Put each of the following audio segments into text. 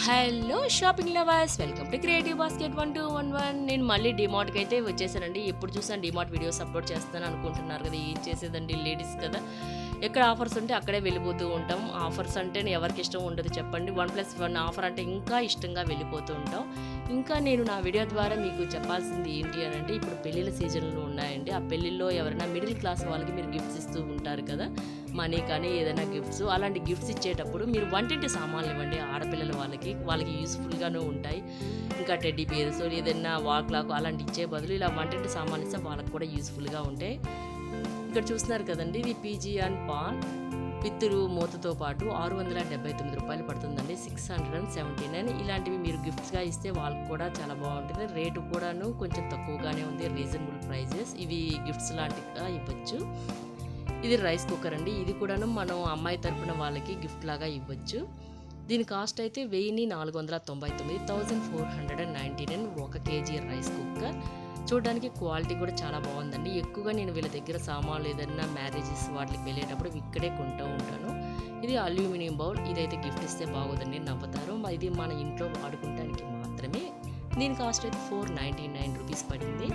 Hello shopping lovers welcome to creative basket one two one one. నేను మళ్ళీ డిమార్ట్కి అయితే వచ్చేసానండి. ఎప్పుడు చూసాను డిమార్ట్ వీడియోస్ అప్లోడ్ చేస్తాను అనుకుంటున్నారు కదా ఏం చేసేదండి లేడీస్ కదా. ఎక్కడ ఆఫర్స్ ఉంటే అక్కడే వెళ్ళిపోతూ ఉంటాం. ఆఫర్స్ అంటే ఎవరికి ఇష్టం ఉండదు చెప్పండి. వన్ ప్లస్ వన్ ఆఫర్ అంటే ఇంకా ఇష్టంగా వెళ్ళిపోతూ ఉంటాం. ఇంకా నేను నా వీడియో ద్వారా మీకు చెప్పాల్సింది ఏంటి అని అంటే ఇప్పుడు పెళ్ళిళ్ళ సీజన్లు ఉన్నాయండి. ఆ పెళ్ళిళ్ళలో ఎవరైనా మిడిల్ క్లాస్ వాళ్ళకి మీరు గిఫ్ట్స్ ఇస్తూ ఉంటారు కదా? మనీ కానీ ఏదైనా గిఫ్ట్స్ అలాంటి గిఫ్ట్స్ ఇచ్చేటప్పుడు మీరు వంటింటి సామాన్లు ఇవ్వండి ఆడపిల్లల వాళ్ళకి. వాళ్ళకి యూస్ఫుల్గానే ఉంటాయి. ఇంకా టెడ్డీ పేర్స్ ఏదైనా వాల్ అలాంటి ఇచ్చే బదులు ఇలా వంటింటి సామాన్లు ఇస్తే వాళ్ళకి కూడా యూస్ఫుల్గా ఉంటాయి. ఇక్కడ చూస్తున్నారు కదండి ఇది పీజీ అండ్ పాన్. పిత్తురు మూతతో పాటు ఆరు వందల డెబ్బై తొమ్మిది రూపాయలు పడుతుందండి. Six hundred and seventy nine. ఇలాంటివి మీరు గిఫ్ట్స్గా ఇస్తే వాళ్ళకి కూడా చాలా బాగుంటుంది. రేటు కూడాను కొంచెం తక్కువగానే ఉంది. Reasonable prices. ఇవి గిఫ్ట్స్ లాంటిగా ఇవ్వచ్చు. ఇది రైస్ కుక్కర్ అండి. ఇది కూడాను మనం అమ్మాయి తరపున వాళ్ళకి గిఫ్ట్ లాగా ఇవ్వచ్చు. దీని కాస్ట్ అయితే వెయ్యిని నాలుగు వందల తొంభై తొమ్మిది thousand four hundred and ninety nine ఒక కేజీ రైస్ కుక్కర్. చూడడానికి క్వాలిటీ కూడా చాలా బాగుందండి. ఎక్కువగా నేను వీళ్ళ దగ్గర సామాన్లు ఏదైనా మ్యారేజెస్ వాటికి వెళ్ళేటప్పుడు ఇక్కడే కొంటూ ఉంటాను. ఇది అల్యూమినియం బౌల్. ఇదైతే గిఫ్ట్ ఇస్తే బాగోదండి నవ్వుతారు ఇది మన ఇంట్లో వాడుకుంటానికి మాత్రమే. దీని కాస్ట్ అయితే ఫోర్ నైంటీ నైన్ రూపీస్ పడింది.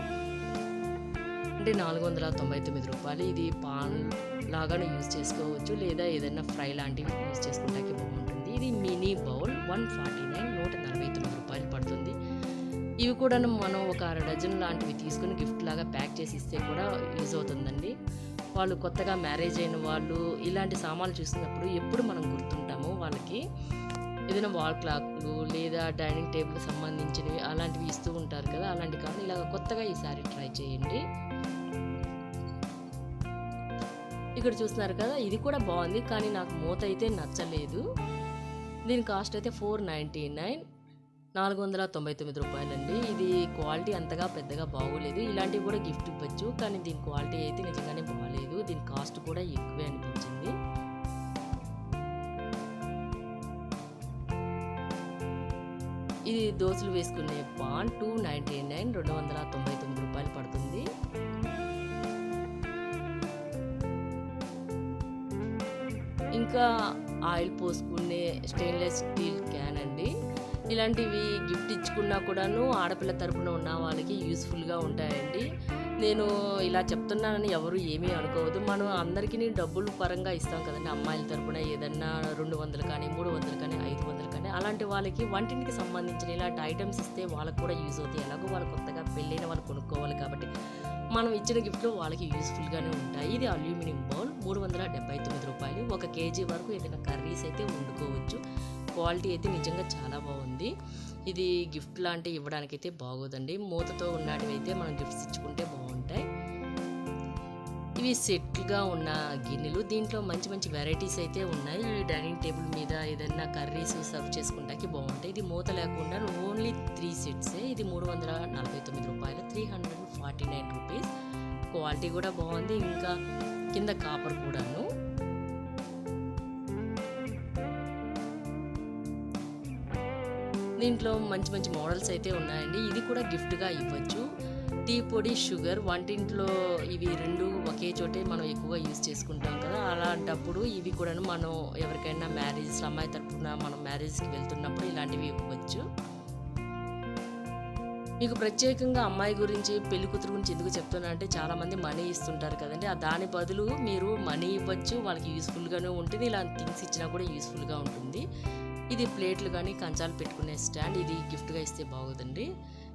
అంటే నాలుగు వందల తొంభై తొమ్మిది రూపాయలు. ఇది పాన్ లాగానే యూజ్ చేసుకోవచ్చు. లేదా ఏదైనా ఫ్రై లాంటివి యూజ్ చేసుకుంటానికి బాగుంటుంది. ఇది mini bowl. One forty nine నూట నలభై తొమ్మిది రూపాయలు పడుతుంది. ఇవి కూడా మనం ఒక అర డజన్ లాంటివి తీసుకుని గిఫ్ట్ లాగా ప్యాక్ చేసి ఇస్తే కూడా యూజ్ అవుతుందండి. వాళ్ళు కొత్తగా మ్యారేజ్ అయిన వాళ్ళు ఇలాంటి సామాన్లు చూసినప్పుడు ఎప్పుడు మనం గుర్తుంటాము వాళ్ళకి. ఏదైనా వాల్ క్లాక్లు లేదా డైనింగ్ టేబుల్ సంబంధించినవి అలాంటివి ఇస్తూ ఉంటారు కదా అలాంటి కానీ ఇలాగ కొత్తగా ఈసారి ట్రై చేయండి. ఇక్కడ చూస్తున్నారు కదా ఇది కూడా బాగుంది కానీ నాకు మూత అయితే నచ్చలేదు. దీని కాస్ట్ అయితే ఫోర్ నైంటీ నైన్. నాలుగు వందల తొంభై తొమ్మిది రూపాయలండి. ఇది క్వాలిటీ అంతగా పెద్దగా బాగోలేదు. ఇలాంటివి కూడా గిఫ్ట్ ఇవ్వచ్చు. కానీ దీని క్వాలిటీ అయితే నిజంగానే బాగాలేదు. దీని కాస్ట్ కూడా ఎక్కువే అనిపించింది. ఇది దోశలు వేసుకునే పాన్ టూ నైంటీ నైన్ రెండు వందల తొంభై తొమ్మిది రూపాయలు పడుతుంది. ఇంకా ఆయిల్ పోసుకునే స్టెయిన్లెస్ స్టీల్ క్యాన్ అండి. ఇలాంటివి గిఫ్ట్ ఇచ్చుకున్నా కూడాను ఆడపిల్ల తరపున ఉన్న వాళ్ళకి యూస్ఫుల్గా ఉంటాయండి. నేను ఇలా చెప్తున్నానని ఎవరు ఏమీ అనుకోవద్దు. మనం అందరికీ డబ్బులు పరంగా ఇస్తాం కదండి. అమ్మాయిల తరపున ఏదన్నా రెండు వందలు కానీ మూడు వందలు కానీ ఐదు వందలు కానీ అలాంటి వాళ్ళకి వంటింటికి సంబంధించిన ఇలాంటి ఐటమ్స్ ఇస్తే వాళ్ళకి కూడా యూజ్ అవుతాయి. ఎలాగో వాళ్ళు కొత్తగా పెళ్ళైన వాళ్ళు కొనుక్కోవాలి కాబట్టి మనం ఇచ్చిన గిఫ్ట్లు వాళ్ళకి యూస్ఫుల్గానే ఉంటాయి. ఇది అల్యూమినియం బౌల్ మూడు వందల డెబ్బై తొమ్మిది రూపాయలు. ఒక కేజీ వరకు ఏదైనా కర్రీస్ అయితే వండుకోవచ్చు. క్వాలిటీ అయితే నిజంగా చాలా బాగుంది. ఇది గిఫ్ట్ లాంటివి ఇవ్వడానికి అయితే బాగోదండి. మూతతో ఉన్నటివైతే అయితే మనం గిఫ్ట్స్ ఇచ్చుకుంటే బాగుంటాయి. ఇవి సెట్లుగా ఉన్న గిన్నెలు. దీంట్లో మంచి మంచి వెరైటీస్ అయితే ఉన్నాయి. ఈ డైనింగ్ టేబుల్ మీద ఏదైనా కర్రీస్ సర్వ్ చేసుకుంటానికి బాగుంటాయి. ఇది మూత లేకుండా ఓన్లీ త్రీ సెట్సే. ఇది మూడు వందల నలభై తొమ్మిది రూపాయలు. Three hundred forty nine rupees. Quality కూడా బాగుంది. ఇంకా కింద కాపర్ కూడాను. దీంట్లో మంచి మంచి మోడల్స్ అయితే ఉన్నాయండి. ఇది కూడా గిఫ్ట్గా ఇవ్వచ్చు. టీ పొడి షుగర్ వంటింట్లో ఇవి రెండు ఒకే చోటే మనం ఎక్కువగా యూజ్ చేసుకుంటాం కదా. అలాంటప్పుడు ఇవి కూడా మనం ఎవరికైనా మ్యారేజ్ అమ్మాయి తరఫున మనం మ్యారేజ్కి వెళ్తున్నప్పుడు ఇలాంటివి ఇవ్వచ్చు. మీకు ప్రత్యేకంగా అమ్మాయి గురించి పెళ్ళి కూతురు గురించి ఎందుకు చెప్తున్నా అంటే చాలామంది మనీ ఇస్తుంటారు కదండి. ఆ దాని బదులు మీరు మనీ ఇవ్వచ్చు. వాళ్ళకి యూస్ఫుల్గానే ఉంటుంది. ఇలా థింగ్స్ ఇచ్చినా కూడా యూస్ఫుల్గా ఉంటుంది. ఇది ప్లేట్లు కానీ కంచాలు పెట్టుకునే స్టాండ్ ఇది గిఫ్ట్గా ఇస్తే బాగోదండి.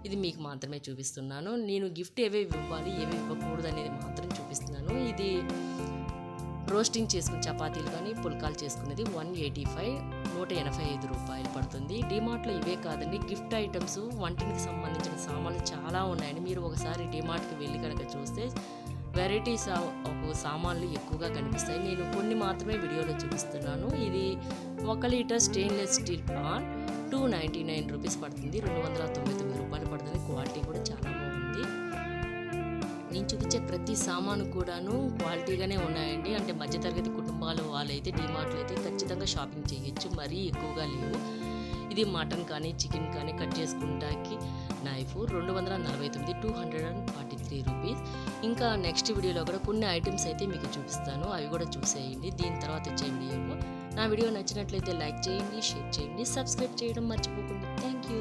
ఇది మీకు మాత్రమే చూపిస్తున్నాను. నేను గిఫ్ట్ ఏవేవి ఇవ్వాలి ఏవి ఇవ్వకూడదు అనేది మాత్రం చూపిస్తున్నాను. ఇది రోస్టింగ్ చేసుకుని చపాతీలు కానీ పుల్కాలు చేసుకునేది వన్ ఎయిటీ ఫైవ్ నూట ఎనభై ఐదు రూపాయలు పడుతుంది. డిమార్ట్లో ఇవే కాదండి గిఫ్ట్ ఐటమ్స్ వంటికి సంబంధించిన సామాన్లు చాలా ఉన్నాయండి. మీరు ఒకసారి డిమార్ట్కి వెళ్ళి కనుక చూస్తే వెరైటీస్ ఆఫ్ సామాన్లు ఎక్కువగా కనిపిస్తాయి. నేను కొన్ని మాత్రమే వీడియోలో చూపిస్తున్నాను. ఇది ఒక litre stainless steel pan two ninety nine rupees పడుతుంది. రెండు వందల తొంభై తొమ్మిది రూపాయలు పడుతుంది. క్వాలిటీ కూడా చాలా బాగుంది. నేను చూపించే ప్రతి సామాను కూడాను క్వాలిటీగానే ఉన్నాయండి. అంటే మధ్యతరగతి కుటుంబాలు వాళ్ళైతే డిమార్ట్లు అయితే ఖచ్చితంగా షాపింగ్ చేయొచ్చు. మరీ ఎక్కువగా లేవు. ఇది మటన్ కానీ చికెన్ కానీ కట్ చేసుకుంటాకి నైఫ్ రెండు వందల నలభై తొమ్మిది two hundred and forty three rupees. ఇంకా నెక్స్ట్ వీడియోలో కూడా కొన్ని ఐటమ్స్ అయితే మీకు చూపిస్తాను. అవి కూడా చూసేయండి. దీని తర్వాత వచ్చే వీడియోలో నా వీడియో నచ్చినట్లయితే లైక్ చేయండి షేర్ చేయండి సబ్స్క్రైబ్ చేయడం మర్చిపోకండి.